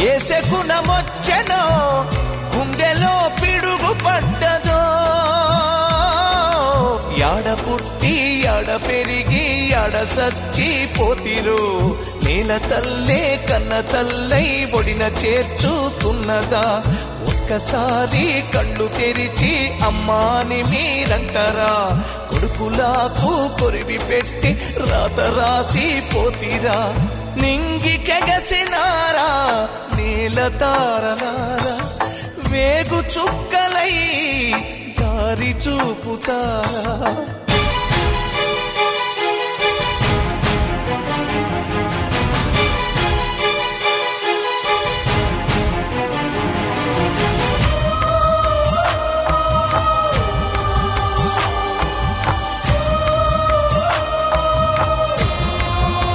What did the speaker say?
పుట్టెనో గుండెలో పిడుగు పడ్డదో యాడ పుట్టి యాడ పెరిగి యాడ సచ్చి పోతిరు నేల తల్లే కన్న తల్లై ఒడిన చేర్చుతున్నదా. ఒక్కసారి కళ్ళు తెరిచి అమ్మాని మీరంటారా. కొడుకులాకు కొరివి పెట్టి రాత రాసి పోతిరా. నింగి కెగసినారా. నీల తారలారా వేగు చుక్కలై దారి చూపుతారా?